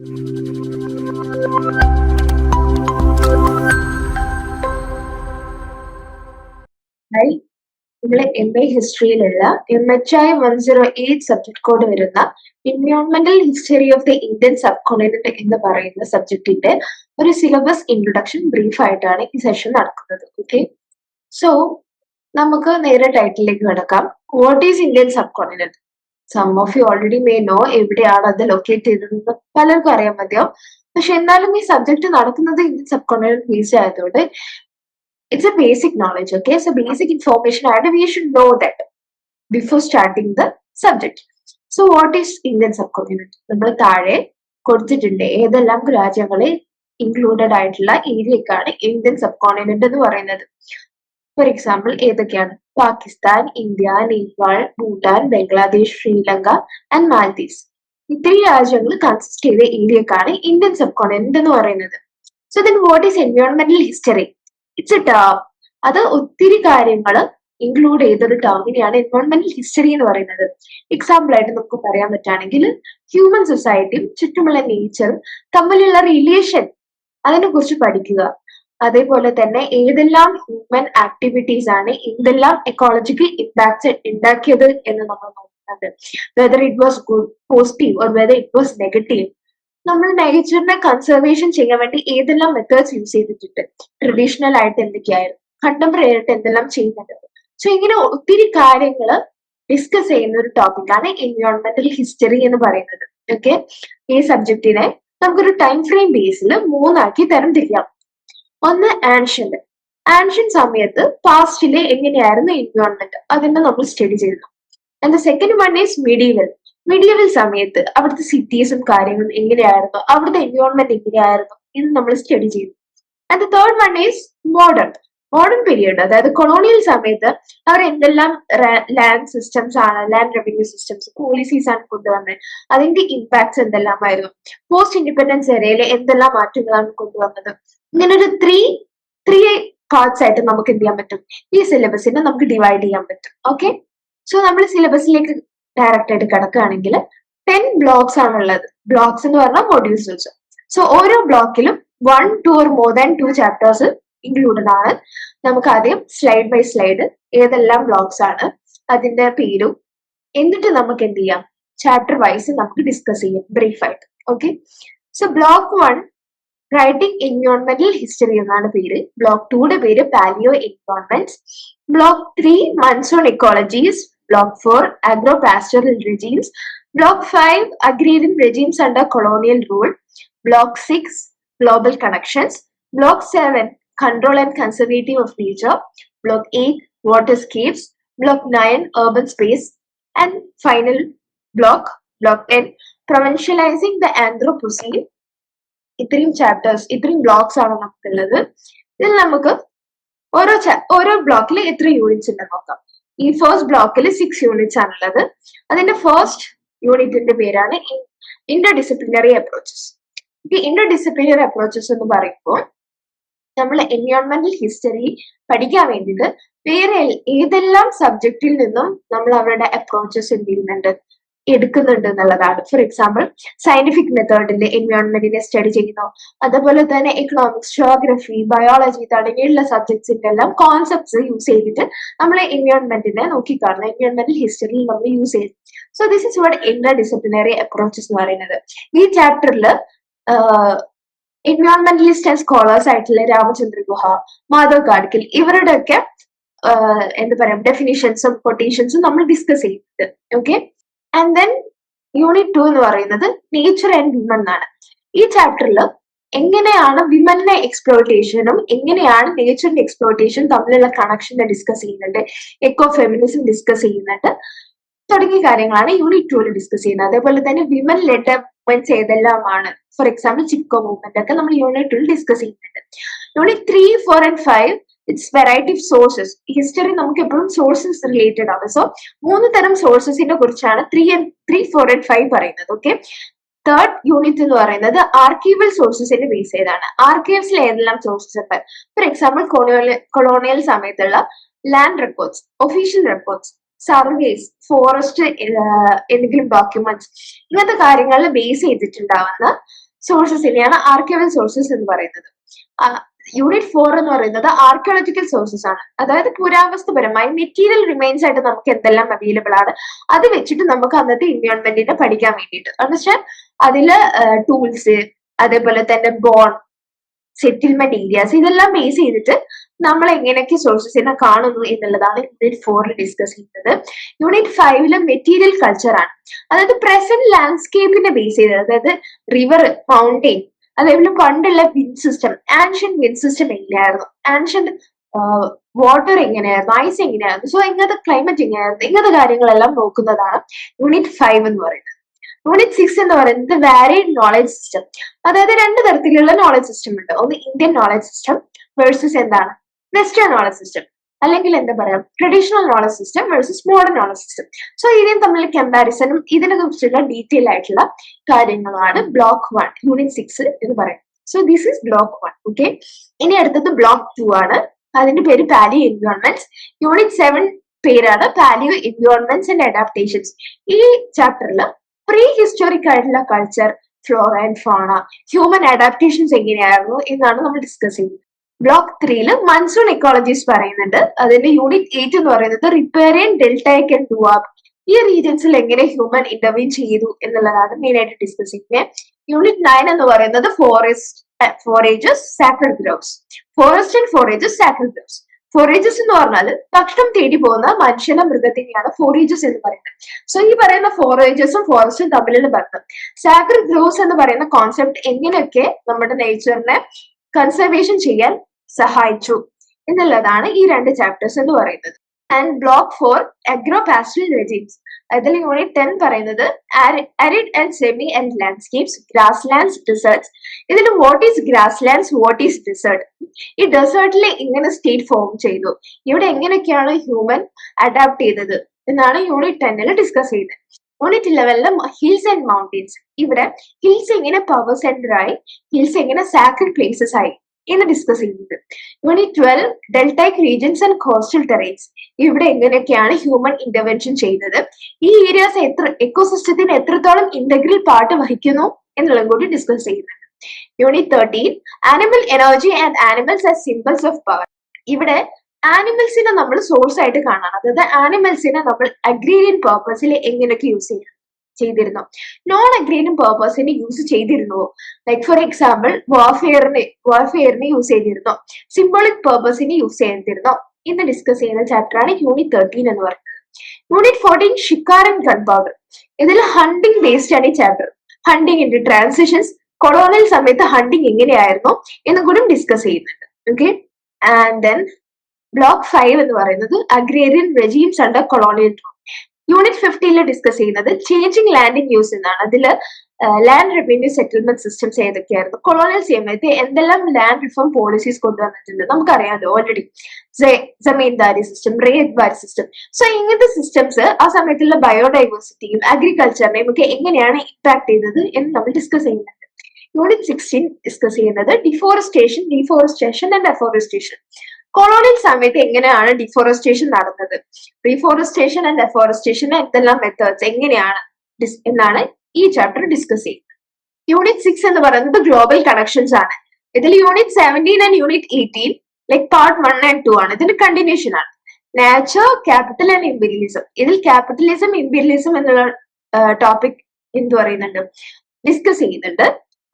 Hi M A ഹിസ്റ്ററിയിലുള്ള M H I one zero eight subject code വരുന്ന എൻവയോൺമെന്റൽ history of the Indian subcontinent എന്ന് പറയുന്ന സബ്ജക്റ്റിന്റെ ഒരു syllabus introduction brief ആയിട്ടാണ് ഈ session നടക്കുന്നത്. ഓക്കെ സോ നമുക്ക് നേരെ ടൈറ്റിലേക്ക് കിടക്കാം. What is Indian subcontinent some of you already may know എവിടെയാണ് അത് ലൊക്കേറ്റ് ചെയ്തതെന്ന് പലർക്കും അറിയാൻ മതിയാവും. പക്ഷെ എന്നാലും ഈ സബ്ജക്ട് നടക്കുന്നത് ഇന്ത്യൻ സബ് കോണ്ടിനെന്റ് ബേസ്ഡ് ആയതുകൊണ്ട് it's it's a basic knowledge okay? Basic information information we should know that before starting the subject so what is Indian sub subcontinent? നമ്മൾ താഴെ കൊടുത്തിട്ടുണ്ട്. ഏതെല്ലാം രാജ്യങ്ങളെ ഇൻക്ലൂഡഡ് ആയിട്ടുള്ള ഏരിയക്കാണ് ഇന്ത്യൻ സബ് കോണ്ടിനെന്റ് എന്ന് പറയുന്നത്. For example ഏതൊക്കെയാണ്? പാകിസ്ഥാൻ ഇന്ത്യ നേപ്പാൾ ഭൂട്ടാൻ ബംഗ്ലാദേശ് ശ്രീലങ്ക ആൻഡ് മാൽദീവ്സ് ഇത്രയും രാജ്യങ്ങൾ കൺസിസ്റ്റ് ചെയ്ത ഏരിയക്കാണ് ഇന്ത്യൻ സബ് കോണ്ടിനെന്റ് എന്ന് പറയുന്നത്. സോ ദെൻ വാട്ട് ഈസ് എൻവയോൺമെന്റൽ ഹിസ്റ്ററി ഇറ്റ്സ് എ ടേം അത് ഒത്തിരി കാര്യങ്ങൾ ഇൻക്ലൂഡ് ചെയ്തൊരു ടേമിനെയാണ് എൻവയോൺമെന്റൽ ഹിസ്റ്ററി എന്ന് പറയുന്നത്. എക്സാമ്പിൾ ആയിട്ട് നമുക്ക് പറയാൻ പറ്റുകയാണെങ്കിൽ ഹ്യൂമൻ സൊസൈറ്റിയും ചുറ്റുമുള്ള നേച്ചറും തമ്മിലുള്ള റിലേഷൻ അതിനെ കുറിച്ച് പഠിക്കുക. അതേപോലെ തന്നെ ഏതെല്ലാം ഹ്യൂമൻ ആക്ടിവിറ്റീസ് ആണ് എന്തെല്ലാം എക്കോളജിക്കൽ ഇമ്പാക്ട്സ് ഉണ്ടാക്കിയത് എന്ന് നമ്മൾ നോക്കുന്നുണ്ട്. Whether it was good positive or whether it was negative നമ്മൾ നേച്ചറിനെ കൺസർവേഷൻ ചെയ്യാൻ വേണ്ടി ഏതെല്ലാം മെത്തേഡ്സ് യൂസ് ചെയ്തിട്ടുണ്ട്. ട്രഡീഷണൽ ആയിട്ട് എന്തൊക്കെയായിരുന്നു? കണ്ടംപററി ആയിട്ട് എന്തെല്ലാം ചെയ്യുന്നുണ്ട്? സോ ഇങ്ങനെ ഒത്തിരി കാര്യങ്ങൾ ഡിസ്കസ് ചെയ്യുന്ന ഒരു ടോപ്പിക്കാണ് എൻവയോൺമെന്റൽ ഹിസ്റ്ററി എന്ന് പറയുന്നത്. ഓക്കെ ഈ സബ്ജക്റ്റിനെ നമുക്കൊരു ടൈം ഫ്രെയിം ബേസിൽ മൂന്നാക്കി തരം തിരിയാം ഒന്ന് ആൻഷ്യന്റ് ആൻഷ്യൻ സമയത്ത് പാസ്റ്റിലെ എങ്ങനെയായിരുന്നു എൻവയോൺമെന്റ് അതിനെ നമ്മൾ സ്റ്റഡി ചെയ്യുന്നു the second one is medieval medieval സമയത്ത് അവിടുത്തെ സിറ്റീസും കാര്യങ്ങളും എങ്ങനെയായിരുന്നു? അവിടുത്തെ എൻവയോൺമെന്റ് എങ്ങനെയായിരുന്നു? എന്ന് നമ്മൾ സ്റ്റഡി ചെയ്തു. And third one is modern modern period അതായത് കൊളോണിയൽ സമയത്ത് അവർ എന്തെല്ലാം ലാൻഡ് സിസ്റ്റംസ് ആണ് ലാൻഡ് റവന്യൂ സിസ്റ്റംസ് പോളിസീസ് ആണ് കൊണ്ടുവന്നത് അതിന്റെ ഇമ്പാക്ട്സ് എന്തെല്ലാമായിരുന്നു? പോസ്റ്റ് ഇൻഡിപെൻഡൻസ് ഏരിയയിൽ എന്തെല്ലാം മാറ്റങ്ങളാണ് കൊണ്ടുവന്നത്? ഇങ്ങനെ ഒരു ത്രീ ത്രീ പാർട്സ് ആയിട്ട് നമുക്ക് എന്ത് ചെയ്യാൻ പറ്റും? ഈ സിലബസിനെ നമുക്ക് ഡിവൈഡ് ചെയ്യാൻ പറ്റും. ഓക്കെ സോ നമ്മൾ സിലബസിലേക്ക് ഡയറക്റ്റ് ആയിട്ട് കിടക്കുകയാണെങ്കിൽ ടെൻ ബ്ലോക്സ് ആണുള്ളത്. ബ്ലോക്സ് എന്ന് പറഞ്ഞാൽ മൊഡ്യൂൾസ് സോ ഓരോ ബ്ലോക്കിലും one two or more than two chapters included ആണ് നമുക്ക് ആദ്യം സ്ലൈഡ് ബൈ സ്ലൈഡ് ഏതെല്ലാം ബ്ലോഗ്സ് ആണ് അതിന്റെ പേരും. എന്നിട്ട് നമുക്ക് എന്ത് ചെയ്യാം ചാപ്റ്റർ വൈസ് നമുക്ക് ഡിസ്കസ് ചെയ്യാം ബ്രീഫായിട്ട് okay so block one writing എൻവയോൺമെന്റൽ history എന്നാണ് പേര്. ബ്ലോക്ക് ടൂടെ പേര് paleo environment block three monsoon ecologies Block 4, agro-pastoral regimes. Block 5, agrarian regimes under colonial rule. Block 6, global connections. Block 7, control and conservative of nature. Block 8, waterscapes. Block 9, urban space. And final block, block 10, provincializing the Anthropocene. ഇത്രയും chapters ഇത്രയും blocks ആണ് നമുക്കുള്ളത് ഇതിൽ നമുക്ക് ഓരോ ഓരോ ബ്ലോക്കിൽ എത്ര യൂണിറ്റ്സ് ഉണ്ട് നോക്കാം ഈ ഫസ്റ്റ് ബ്ലോക്കിൽ സിക്സ് യൂണിറ്റ്സ് ആണുള്ളത് അതിന്റെ ഫസ്റ്റ് യൂണിറ്റിന്റെ പേരാണ് interdisciplinary approaches interdisciplinary approaches എന്ന് പറയുമ്പോൾ നമ്മൾ എൻവയോൺമെന്റൽ ഹിസ്റ്ററി പഠിക്കാൻ വേണ്ടിയിട്ട് വേറെ ഏതെല്ലാം സബ്ജക്റ്റിൽ നിന്നും നമ്മൾ അവരുടെ അപ്രോച്ചസ് എന്ത് ചെയ്യുന്നുണ്ട് എടുക്കുന്നുണ്ട് എന്നുള്ളതാണ്. ഫോർ എക്സാമ്പിൾ സയന്റിഫിക് മെത്തേഡിൽ എൻവയോൺമെന്റിനെ സ്റ്റഡി ചെയ്യുന്നു. അതുപോലെ തന്നെ എക്കണോമിക്സ് ജിയോഗ്രഫി ബയോളജി തുടങ്ങിയുള്ള സബ്ജക്ട്സിന്റെ എല്ലാം കോൺസെപ്റ്റ്സ് യൂസ് ചെയ്തിട്ട് നമ്മൾ എൻവയോൺമെന്റിനെ നോക്കിക്കാണുന്നു. എൻവയോൺമെന്റൽ ഹിസ്റ്ററിയിൽ നമ്മൾ യൂസ് ചെയ്യും. So this is what interdisciplinary approaches എന്ന് പറയുന്നത്. ഈ ചാപ്റ്ററിൽ എൻവയോൺമെന്റലിസ്റ്റ് സ്കോളേഴ്സ് ആയിട്ടുള്ള രാമചന്ദ്ര ഗുഹ മാധവ് ഗാഡ്ഗിൽ ഇവരുടെ ഒക്കെ എന്താ പറയാ ഡെഫിനിഷൻസും കൊട്ടേഷൻസും നമ്മൾ ഡിസ്കസ് ചെയ്യുന്നുണ്ട് okay and then unit two എന്ന് പറയുന്നത് നേച്ചർ ആൻഡ് വിമൻ എന്നാണ്. ഈ ചാപ്റ്ററിൽ എങ്ങനെയാണ് വിമന്റെ എക്സ്പ്ലോയിറ്റേഷനും എങ്ങനെയാണ് നേച്ചറിന്റെ എക്സ്പ്ലോയിറ്റേഷൻ തമ്മിലുള്ള കണക്ഷനെ ഡിസ്കസ് ചെയ്യുന്നുണ്ട് എക്കോ ഫെമിനിസം ഡിസ്കസ് ചെയ്യുന്നുണ്ട് തുടങ്ങിയ കാര്യങ്ങളാണ് യൂണിറ്റ് ടൂവിൽ ഡിസ്കസ് ചെയ്യുന്നത്. അതേപോലെ തന്നെ വിമൻ ലെറ്റർ മൂവ്മെന്റ്സ് ഏതെല്ലാമാണ് ഫോർ എക്സാമ്പിൾ ചിക്കോ മൂവ്മെന്റ് ഒക്കെ നമ്മൾ യൂണിറ്റ് ഡിസ്കസ് ചെയ്യുന്നുണ്ട്. Unit three four and five it's variety of sources history നമുക്ക് എപ്പോഴും സോഴ്സസ് റിലേറ്റഡ് ആണ്. സോ മൂന്ന് തരം സോഴ്സസിനെ കുറിച്ചാണ് three and three four and five പറയുന്നത്. ഓക്കെ തേർഡ് യൂണിറ്റ് എന്ന് പറയുന്നത് ആർക്കീവൽ സോഴ്സസിനെ ബേസ് ചെയ്താണ്. ആർക്കീവ്സിൽ ഏതെല്ലാം sources for example colonial colonial സമയത്തുള്ള land records official records surveys forest എന്തെങ്കിലും ഡോക്യുമെന്റ്സ് ഇങ്ങനത്തെ കാര്യങ്ങളിൽ ബേസ് ചെയ്തിട്ടുണ്ടാവുന്ന സോഴ്സസിനെയാണ് ആർക്കിയവൽ സോഴ്സസ് എന്ന് പറയുന്നത്. യൂണിറ്റ് ഫോർ എന്ന് പറയുന്നത് ആർക്കിയോളജിക്കൽ സോഴ്സസ് ആണ്. അതായത് പുരാവസ്തുപരമായി മെറ്റീരിയൽ റിമൈൻസ് ആയിട്ട് നമുക്ക് എന്തെല്ലാം അവൈലബിൾ ആണ് അത് വെച്ചിട്ട് നമുക്ക് അന്നത്തെ എൻവയോൺമെന്റിനെ പഠിക്കാൻ വേണ്ടിയിട്ട്. എന്നുവെച്ചാൽ അതിൽ ടൂൾസ് അതേപോലെ തന്നെ ബോൺ സെറ്റിൽമെന്റ് ഏരിയാസ് ഇതെല്ലാം ബേസ് ചെയ്തിട്ട് നമ്മൾ എങ്ങനെയൊക്കെ സോഴ്സസിനെ കാണുന്നു എന്നുള്ളതാണ് യൂണിറ്റ് ഫോറിൽ ഡിസ്കസ് ചെയ്യുന്നത് യൂണിറ്റ് ഫൈവിൽ മെറ്റീരിയൽ കൾച്ചർ ആണ്. അതായത് പ്രസന്റ് ലാൻഡ്സ്കേപ്പിനെ ബേസ് ചെയ്ത് അതായത് റിവർ മൗണ്ടെയിൻ അതേപോലെ പണ്ടുള്ള wind system ancient win system എങ്ങനെയായിരുന്നു? ആൻഷ്യൻ വാട്ടർ എങ്ങനെയായിരുന്നു? ഐസ് എങ്ങനെയായിരുന്നു? സോ ഇങ്ങനത്തെ ക്ലൈമറ്റ് എങ്ങനെയായിരുന്നു? ഇങ്ങനത്തെ കാര്യങ്ങളെല്ലാം നോക്കുന്നതാണ് യൂണിറ്റ് ഫൈവ് എന്ന് പറയുന്നത്. യൂണിറ്റ് സിക്സ് എന്ന് പറയുന്നത് വാരിഡ് നോളജ് സിസ്റ്റം അതായത് രണ്ട് തരത്തിലുള്ള നോളജ് സിസ്റ്റം ഉണ്ട്. ഒന്ന് ഇന്ത്യൻ നോളജ് സിസ്റ്റം വേഴ്സസ് എന്താണ്? വെസ്റ്റേൺ നോളജ് സിസ്റ്റം അല്ലെങ്കിൽ എന്താ പറയാ traditional knowledge system versus modern knowledge system so ഇതിനും തമ്മിൽ കമ്പാരിസണും ഇതിനെ കുറിച്ചുള്ള ഡീറ്റെയിൽ ആയിട്ടുള്ള കാര്യങ്ങളാണ് ബ്ലോക്ക് വൺ യൂണിറ്റ് സിക്സ് എന്ന് പറയുന്നത്. So this is block one okay ഇനി അടുത്തത് ബ്ലോക്ക് ടു ആണ്. അതിന്റെ പേര് പാലിയോ എൻവയോൺമെന്റ്സ് യൂണിറ്റ് സെവൻ പേരാണ് പാലിയോ എൻവയോൺമെന്റ്സ് ആൻഡ് അഡാപ്റ്റേഷൻസ് ഈ ചാപ്റ്ററിൽ പ്രീ ഹിസ്റ്റോറിക് ആയിട്ടുള്ള culture flora and fauna human adaptations എങ്ങനെയായിരുന്നു എന്നാണ് നമ്മൾ ഡിസ്കസ് ചെയ്യുന്നത്. ബ്ലോക്ക് ത്രീയിൽ മൺസൂൺ ഇക്കോളജീസ് പറയുന്നുണ്ട്. അതിന്റെ യൂണിറ്റ് എയ്റ്റ് എന്ന് പറയുന്നത് റിപ്പയറിയൻ ഡെൽറ്റൈക്ക് ആൻഡ് ഡുവാബ് ഈ റീജിയൻസിൽ എങ്ങനെ ഹ്യൂമൻ ഇന്റർവ്യൂ ചെയ്തു എന്നുള്ളതാണ് മെയിൻ ആയിട്ട് ഡിസ്കസ് ചെയ്യുന്നത്. യൂണിറ്റ് നയൻ എന്ന് പറയുന്നത് forest forages sacred groves forest and forages sacred groves forages എന്ന് പറഞ്ഞാൽ ഭക്ഷണം തേടി പോകുന്ന മനുഷ്യനെ മൃഗത്തിനെയാണ് ഫോറേജസ് എന്ന് പറയുന്നത്. സോ ഈ പറയുന്ന ഫോറേജസും ഫോറസ്റ്റും തമ്മിലുള്ള ബന്ധം. സാക്രഡ് ഗ്രോവ്സ് എന്ന് പറയുന്ന കോൺസെപ്റ്റ് എങ്ങനെയൊക്കെ നമ്മുടെ നേച്ചറിനെ കൺസർവേഷൻ ചെയ്യാൻ സഹായിച്ചു. എന്നുള്ളതാണ് ഈ രണ്ട് ചാപ്റ്റേഴ്സ് എന്ന് പറയുന്നത്. And block four agro pastoral regimes അതിൽ യൂണിറ്റ് ടെൻ പറയുന്നത് arid and semi and landscapes grasslands deserts ഇതിൽ what is grasslands what is desert ഈ ഡെസേർട്ടിൽ ഇങ്ങനെ സ്റ്റേറ്റ് ഫോം ചെയ്തു. ഇവിടെ എങ്ങനെയൊക്കെയാണ് ഹ്യൂമൻ അഡാപ്റ്റ് ചെയ്തത്? എന്നാണ് യൂണിറ്റ് ടെന്നിൽ ഡിസ്കസ് ചെയ്തത് യൂണിറ്റ് ലെവലിൽ ഹിൽസ് ആൻഡ് മൗണ്ടൻസ് ഇവിടെ ഹിൽസ് എങ്ങനെ പവർ സെന്റർ ആയി ഹിൽസ് എങ്ങനെ സാക്രഡ് പ്ലേസസ് ആയി. എന്ന് ഡിസ്കസ് ചെയ്യുന്നത് unit twelve deltaic regions and coastal terrains ഇവിടെ എങ്ങനെയൊക്കെയാണ് ഹ്യൂമൻ ഇന്റർവെൻഷൻ ചെയ്യുന്നത്? ഈ ഏരിയാസ് എത്ര എക്കോസിസ്റ്റത്തിന് എത്രത്തോളം ഇന്റഗ്രൽ പാർട്ട് വഹിക്കുന്നു എന്നുള്ളതും കൂടി ഡിസ്കസ് ചെയ്യുന്നുണ്ട്. Unit thirteen animal energy and animals as symbols of power ഇവിടെ ആനിമൽസിനെ നമ്മൾ സോഴ്സ് ആയിട്ട് കാണാൻ അതായത് ആനിമൽസിനെ നമ്മൾ അഗ്രീരിയൻ പേർപ്പസിൽ എങ്ങനെയൊക്കെ യൂസ് ചെയ്യണം ചെയ്തിരുന്നു. നോൺ അഗ്രീനും പേർപ്പസിന് യൂസ് ചെയ്തിരുന്നുവോ ലൈക്ക് ഫോർ എക്സാമ്പിൾ വാർഫെയറിന് വാർഫെയറിന് യൂസ് ചെയ്തിരുന്നോ. സിംബോളിക് പേർപ്പസിന് യൂസ് ചെയ്തിരുന്നോ. ഇന്ന് ഡിസ്കസ് ചെയ്യുന്ന ചാപ്റ്റർ ആണ് യൂണിറ്റ് തേർട്ടീൻ എന്ന് പറയുന്നത്. Unit fourteen shikar and gunpowder ഇതിൽ ഹണ്ടിങ് ബേസ്ഡ് ആണ് ഈ chapter hunting in transitions colonial സമയത്ത് ഹണ്ടിങ് എങ്ങനെയായിരുന്നു എന്നും കൂടി ഡിസ്കസ് ചെയ്യുന്നുണ്ട്. Okay and then block five എന്ന് പറയുന്നത് agrarian regimes under colonial rule unit ഫിഫ്റ്റീനിൽ discuss ചെയ്യുന്നത് ചേഞ്ചിങ് ലാൻഡിംഗ് യൂസ് എന്നാണ്. അതിൽ ലാൻഡ് റവന്യൂ സെറ്റിൽമെന്റ് സിസ്റ്റംസ് ഏതൊക്കെയായിരുന്നു? കൊളോണിയൽ സമയത്ത് എന്തെല്ലാം ലാൻഡ് റിഫോം പോളിസീസ് കൊണ്ടുവന്നിട്ടുണ്ട്? നമുക്കറിയാമല്ലോ already zamindari system ryotwari system so ഇങ്ങനത്തെ സിസ്റ്റംസ് ആ സമയത്തുള്ള ബയോഡൈവേഴ്സിറ്റിയും അഗ്രികൾച്ചറിനെയും ഒക്കെ എങ്ങനെയാണ് ഇമ്പാക്ട് ചെയ്തത് എന്ന് നമ്മൾ ഡിസ്കസ് ചെയ്യുന്നത് യൂണിറ്റ് സിക്സ്റ്റീൻ ഡിസ്കസ് ചെയ്യുന്നത് deforestation deforestation and afforestation colonial സമയത്ത് എങ്ങനെയാണ് ഡിഫോറസ്റ്റേഷൻ നടന്നത്? റീഫോറസ്റ്റേഷൻ ആൻഡ് ഡെഫോറസ്റ്റേഷൻ എന്തെല്ലാം മെത്തേഡ്സ് എങ്ങനെയാണ് എന്നാണ് ഈ ചാപ്റ്റർ ഡിസ്കസ് ചെയ്യുന്നത്. യൂണിറ്റ് സിക്സ് എന്ന് പറയുന്നത് ഗ്ലോബൽ കണക്ഷൻസ് ആണ്. ഇതിൽ unit seventeen and unit eighteen like part one and two ആണ്. ഇതിന്റെ കണ്ടിന്യൂഷൻ ആണ്. നാച്ചർ ക്യാപിറ്റൽ ആൻഡ് ഇമ്പീരിയലിസം ഇതിൽ ക്യാപിറ്റലിസം ഇമ്പീരിയലിസം എന്നുള്ള ടോപ്പിക് എന്ത് പറയുന്നുണ്ട്? ഡിസ്കസ് ചെയ്യുന്നുണ്ട്.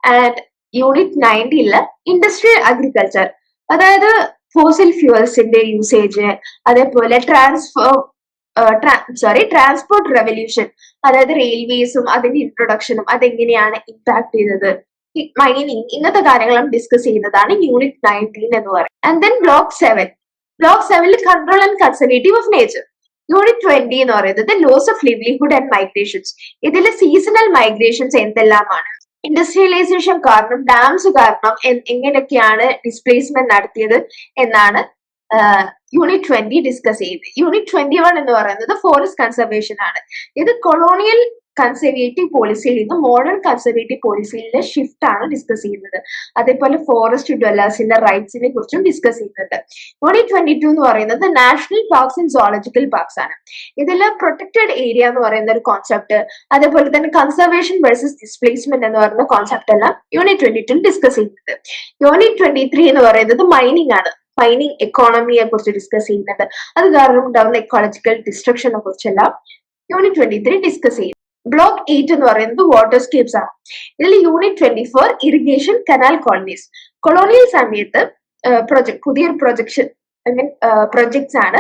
ആൻഡ് യൂണിറ്റ് നയന്റീനിൽ ഇൻഡസ്ട്രിയൽ അഗ്രികൾച്ചർ അതായത് ഫോസിൽ ഫ്യൂവൽസിന്റെ യൂസേജ് അതേപോലെ ട്രാൻസ്ഫോ സോറി ട്രാൻസ്പോർട്ട് റെവല്യൂഷൻ അതായത് റെയിൽവേസും അതിന്റെ ഇൻട്രൊഡക്ഷനും അതെങ്ങനെയാണ് ഇമ്പാക്ട് ചെയ്തത്? മൈനിങ് ഇങ്ങനത്തെ കാര്യങ്ങളും ഡിസ്കസ് ചെയ്യുന്നതാണ് യൂണിറ്റ് നയന്റീൻ എന്ന് പറയുന്നത്. And then block seven block സെവനിൽ control and conservative of nature unit twenty എന്ന് പറയുന്നത് loss of livelihood and migrations ഇതിലെ സീസണൽ മൈഗ്രേഷൻസ് എന്തെല്ലാമാണ്? ഇൻഡസ്ട്രിയലൈസേഷൻ കാരണം ഡാംസ് കാരണം എങ്ങനെയൊക്കെയാണ് ഡിസ്പ്ലേസ്മെന്റ് നടത്തിയത് എന്നാണ് യൂണിറ്റ് ട്വന്റി ഡിസ്കസ് ചെയ്യുന്നത് യൂണിറ്റ് ട്വന്റി വൺ എന്ന് പറയുന്നത് ഫോറസ്റ്റ് കൺസർവേഷൻ ആണ്. ഇത് കൊളോണിയൽ കൺസർവേറ്റീവ് പോളിസിയിൽ നിന്ന് മോഡേൺ കൺസർവേറ്റീവ് പോളിസിയിലെ ഷിഫ്റ്റ് ആണ് ഡിസ്കസ് ചെയ്യുന്നത്. അതേപോലെ ഫോറസ്റ്റ് ഡ്വല്ലേഴ്സിന്റെ റൈറ്റ്സിനെ കുറിച്ചും ഡിസ്കസ് ചെയ്യുന്നുണ്ട്. മോണി ട്വന്റി ടു എന്ന് പറയുന്നത് national parks and zoological parks ആണ്. ഇതിൽ പ്രൊട്ടക്റ്റഡ് ഏരിയ എന്ന് പറയുന്ന ഒരു കോൺസെപ്റ്റ് അതേപോലെ തന്നെ കൺസർവേഷൻ വേഴ്സസ് ഡിസ്പ്ലേസ്മെന്റ് എന്ന് പറയുന്ന കോൺസെപ്റ്റ് എല്ലാം യൂണിറ്റ് ട്വന്റി ടു ഡിസ്കസ് ചെയ്യുന്നത് യൂണിറ്റ് ട്വന്റി ത്രീ എന്ന് പറയുന്നത് മൈനിങ് ആണ്. മൈനിങ് എക്കോണമിയെ കുറിച്ച് ഡിസ്കസ് ചെയ്യുന്നുണ്ട്. അത് കാരണം ഉണ്ടാകുന്ന എക്കോളജിക്കൽ ഡിസ്ട്രക്ഷനെ കുറിച്ചെല്ലാം യൂണിറ്റ് ട്വന്റി ത്രീ ഡിസ്കസ് ചെയ്യും ബ്ലോക്ക് എയ്റ്റ് എന്ന് പറയുന്നത് വാട്ടർ സ്കീപ്സ് ആണ്. ഇതിൽ unit twenty four irrigation canal colonies colonial സമയത്ത് പ്രൊജക്ട് പുതിയൊരു പ്രൊജക്ഷൻ ഐ മീൻ പ്രൊജക്ട്സ് ആണ്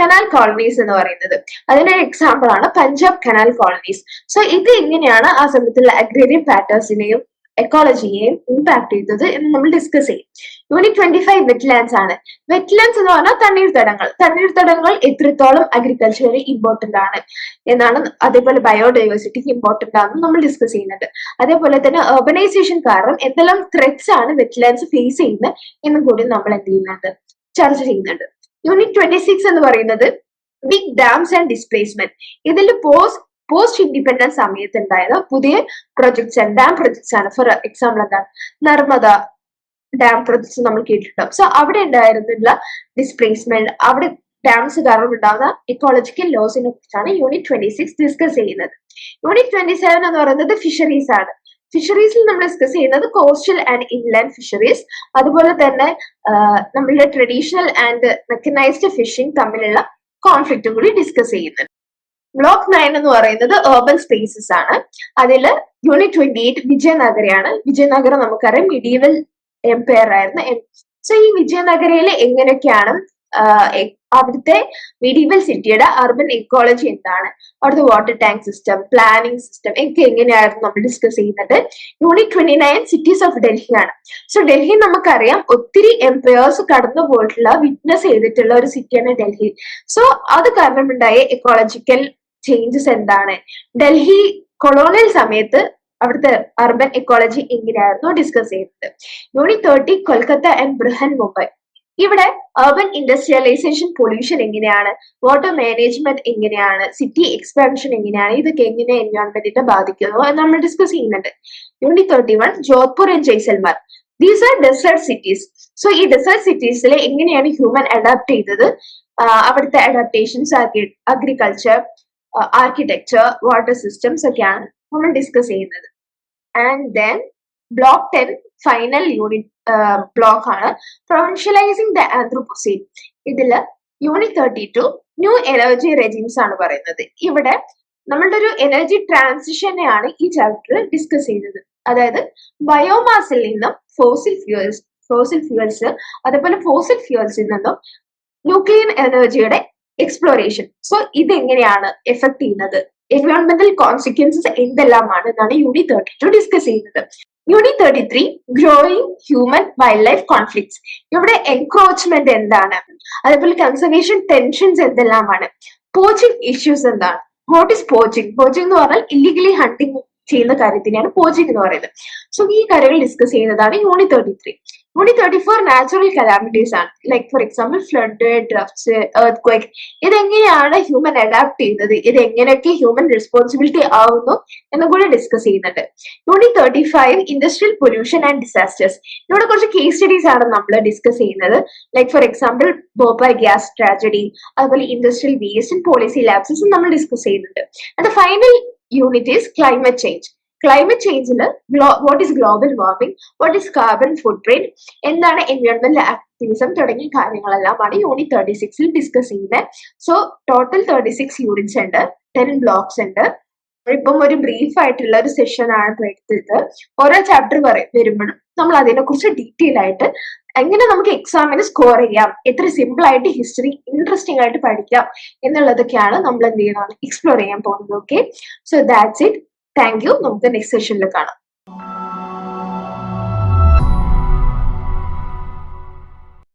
കനാൽ കോളനീസ് എന്ന് പറയുന്നത്. അതിന്റെ എക്സാമ്പിൾ ആണ് പഞ്ചാബ് കനാൽ കോളനീസ് സോ ഇത് എങ്ങനെയാണ് ആ സമയത്തുള്ള അഗ്രേറിയൻ പാറ്റേഴ്സിനെയും എക്കോളജിയെയും ഇമ്പാക്ട് ചെയ്തത് എന്ന് നമ്മൾ ഡിസ്കസ് ചെയ്യും. യൂണിറ്റ് ട്വന്റി ഫൈവ് വെറ്റ്ലാൻഡ്സ് ആണ്. വെറ്റ്ലാൻഡ്സ് എന്ന് പറഞ്ഞാൽ തണ്ണീർത്തടങ്ങൾ തണ്ണീർത്തടങ്ങൾ എത്രത്തോളം അഗ്രികൾച്ചറിൽ ഇമ്പോർട്ടന്റ് ആണ് എന്നാണ് അതേപോലെ ബയോഡൈവേഴ്സിറ്റിക്ക് ഇമ്പോർട്ടന്റ് ആണെന്ന് നമ്മൾ ഡിസ്കസ് ചെയ്യുന്നത് അതേപോലെ തന്നെ urbanization കാരണം എന്തെല്ലാം ത്രെറ്റ്സ് ആണ് വെറ്റ്ലാൻഡ്സ് ഫേസ് ചെയ്യുന്നത് എന്നും കൂടി നമ്മൾ എന്ത് ചെയ്യുന്നുണ്ട്? ചർച്ച ചെയ്യുന്നുണ്ട്. യൂണിറ്റ് ട്വന്റി സിക്സ് എന്ന് പറയുന്നത് ബിഗ് ഡാംസ് ആൻഡ് ഡിസ്പ്ലേസ്മെന്റ് ഇതിൽ പോസ്റ്റ് പോസ്റ്റ് ഇൻഡിപെൻഡൻസ് സമയത്ത് ഉണ്ടായത് പുതിയ പ്രൊജക്ട്സ് ആണ് ഡാം പ്രൊജക്ട്സ് ആണ്. ഫോർ എക്സാമ്പിൾ എന്താണ്? നർമ്മദ ഡാം പ്രൊജക്ട്സ് നമ്മൾ കേട്ടിട്ടുണ്ടാവും. സോ അവിടെ ഉണ്ടായിരുന്നുള്ള ഡിസ്പ്ലേസ്മെന്റ് അവിടെ ഡാംസ് കാരണം ഉണ്ടാകുന്ന ഇക്കോളജിക്കൽ ലോസിനെ കുറിച്ചാണ് യൂണിറ്റ് ട്വന്റി സിക്സ് ഡിസ്കസ് ചെയ്യുന്നത്. യൂണിറ്റ് ട്വന്റി സെവൻ എന്ന് പറയുന്നത് ഫിഷറീസ് ആണ്. ഫിഷറീസിൽ നമ്മൾ ഡിസ്കസ് ചെയ്യുന്നത് കോസ്റ്റൽ ആൻഡ് ഇൻലാൻഡ് ഫിഷറീസ് അതുപോലെ തന്നെ നമ്മളുടെ ട്രഡീഷണൽ ആൻഡ് മെക്കനൈസ്ഡ് ഫിഷിംഗ് തമ്മിലുള്ള കോൺഫ്ലിക്റ്റും കൂടി ഡിസ്കസ് ചെയ്യുന്നുണ്ട്. ബ്ലോക്ക് നയൻ എന്ന് പറയുന്നത് ഏർബൻ സ്പേസസ് ആണ്. അതിൽ യൂണിറ്റ് ട്വന്റി എയ്റ്റ് വിജയനഗരയാണ്. വിജയനഗരം നമുക്കറിയാം. മിഡീവൽ എംപയർ ആയിരുന്നു. സോ ഈ വിജയനഗരയിൽ എങ്ങനെയൊക്കെയാണ് അവിടുത്തെ മിഡീവൽ സിറ്റിയുടെ അർബൻ ഇക്കോളജി എന്താണ്? അവിടുത്തെ water tank system planning system ഒക്കെ എങ്ങനെയായിരുന്നു നമ്മൾ ഡിസ്കസ് ചെയ്യുന്നത്? Unit twenty nine cities of Delhi ആണ്. സോ ഡൽഹി നമുക്കറിയാം ഒത്തിരി എംപയേഴ്സ് കടന്നു പോയിട്ടുള്ള വിറ്റ്നസ് ചെയ്തിട്ടുള്ള ഒരു സിറ്റിയാണ് ഡൽഹി. സോ അത് കാരണമുണ്ടായ എക്കോളജിക്കൽ ചേഞ്ചസ് എന്താണ്? ഡൽഹി കൊളോണിയൽ സമയത്ത് അവിടുത്തെ അർബൻ എക്കോളജി എങ്ങനെയായിരുന്നു? ഡിസ്കസ് ചെയ്തത് unit thirty Kolkata and Brihan Mumbai. ഇവിടെ അർബൻ ഇൻഡസ്ട്രിയലൈസേഷൻ പൊല്യൂഷൻ എങ്ങനെയാണ്? വാട്ടർ മാനേജ്മെന്റ് എങ്ങനെയാണ്? സിറ്റി എക്സ്പാൻഷൻ എങ്ങനെയാണ്? ഇതൊക്കെ എങ്ങനെ എൻവയോൺമെന്റിനെ ബാധിക്കുന്നു എന്ന് നമ്മൾ ഡിസ്കസ് ചെയ്യുന്നുണ്ട്. Unit thirty one Jodhpur and Jaisalmer. These are desert cities so ഈ ഡെസേർട്ട് സിറ്റീസിൽ എങ്ങനെയാണ് ഹ്യൂമൻ അഡാപ്റ്റ് ചെയ്തത്? അവിടുത്തെ adaptations agriculture architecture water systems ഒക്കെയാണ് നമ്മൾ ഡിസ്കസ് ചെയ്യുന്നത്. And then block ten final unit block ആണ്. പ്രൊവിൻഷ്യലൈസിംഗ് ദ ആന്ത്രോപോസീൻ ഇതിൽ unit thirty two new energy regimes ആണ് പറയുന്നത്. ഇവിടെ നമ്മളുടെ ഒരു എനർജി ട്രാൻസിഷനെയാണ് ഈ ചാപ്റ്ററിൽ ഡിസ്കസ് ചെയ്തത് അതായത് ബയോമാസിൽ നിന്നും ഫോസിൽ ഫ്യൂൽസ് ഫോസിൽ ഫ്യൂൽസ് അതേപോലെ ഫോസിൽ ഫ്യൂൽസിൽ നിന്നും ന്യൂക്ലിയർ എനർജിയുടെ എക്സ്പ്ലോറേഷൻ സോ ഇതെങ്ങനെയാണ് എഫക്ട് ചെയ്യുന്നത്? എൻവയോൺമെന്റൽ കോൺസിക്വൻസസ് എന്തെല്ലാമാണ്? എന്നാണ് യൂണി തേർട്ടി ടു ഡിസ്കസ് ചെയ്യുന്നത്. Unit thirty three growing human wildlife conflicts ഇവിടെ എൻക്രോച്ച്മെന്റ് എന്താണ്? അതേപോലെ കൺസർവേഷൻ ടെൻഷൻസ് എന്തെല്ലാമാണ്? പോച്ചിങ് ഇഷ്യൂസ് എന്താണ്? വാട്ട് ഇസ് പോച്ചിങ് പോച്ചിങ് എന്ന് പറഞ്ഞാൽ ഇല്ലീഗലി ഹണ്ടിങ് ചെയ്യുന്ന കാര്യത്തിനെയാണ് പോജിങ് എന്ന് പറയുന്നത്. സോ ഈ കാര്യങ്ങൾ ഡിസ്കസ് ചെയ്യുന്നതാണ് unit thirty three unit thirty four natural calamities ആണ്. Like for example flood droughts earthquake ഇതെങ്ങനെയാണ് ഹ്യൂമൻ അഡാപ്റ്റ് ചെയ്യുന്നത്? ഇത് എങ്ങനെയൊക്കെ ഹ്യൂമൻ റെസ്പോൺസിബിലിറ്റി ആവുന്നു എന്നും കൂടെ ഡിസ്കസ് ചെയ്യുന്നുണ്ട്. Unit thirty five industrial pollution and disasters ഇവിടെ കുറച്ച് കേസ് സ്റ്റഡീസ് ആണ് നമ്മൾ ഡിസ്കസ് ചെയ്യുന്നത്. Like for example Bhopal gas tragedy അതുപോലെ ഇൻഡസ്ട്രിയൽ വേസ്റ്റ് പോളിസി ലാബ്സസും നമ്മൾ ഡിസ്കസ് ചെയ്യുന്നുണ്ട്. അത് final unit is climate change climate ചേഞ്ചിൽ what is global warming what is carbon footprint എന്താണ് എൻവയോൺമെന്റൽ ആക്ടിവിസം തുടങ്ങിയ കാര്യങ്ങളെല്ലാമാണ് യൂണിറ്റ് തേർട്ടി സിക്സിൽ ഡിസ്കസ് ചെയ്യുന്നത് so total thirty six units ഉണ്ട് ടെൻ ബ്ലോക്സ് ഉണ്ട്. ഇപ്പം ഒരു ബ്രീഫ് ആയിട്ടുള്ള ഒരു സെഷൻ ആണ് ഇപ്പൊ എടുത്തത്. ഓരോ ചാപ്റ്റർ വരുമ്പോഴും നമ്മൾ അതിനെ കുറിച്ച് ഡീറ്റെയിൽ ആയിട്ട് എങ്ങനെ നമുക്ക് എക്സാമിന് സ്കോർ ചെയ്യാം എത്ര സിമ്പിൾ ആയിട്ട് ഹിസ്റ്ററി ഇൻട്രസ്റ്റിംഗ് ആയിട്ട് പഠിക്കാം എന്നുള്ളതൊക്കെയാണ് നമ്മൾ എന്ത് ചെയ്യണം എക്സ്പ്ലോർ ചെയ്യാൻ പോകുന്നത്. Okay so that's it thank you നമുക്ക് നെക്സ്റ്റ് സെഷനിൽ കാണാം.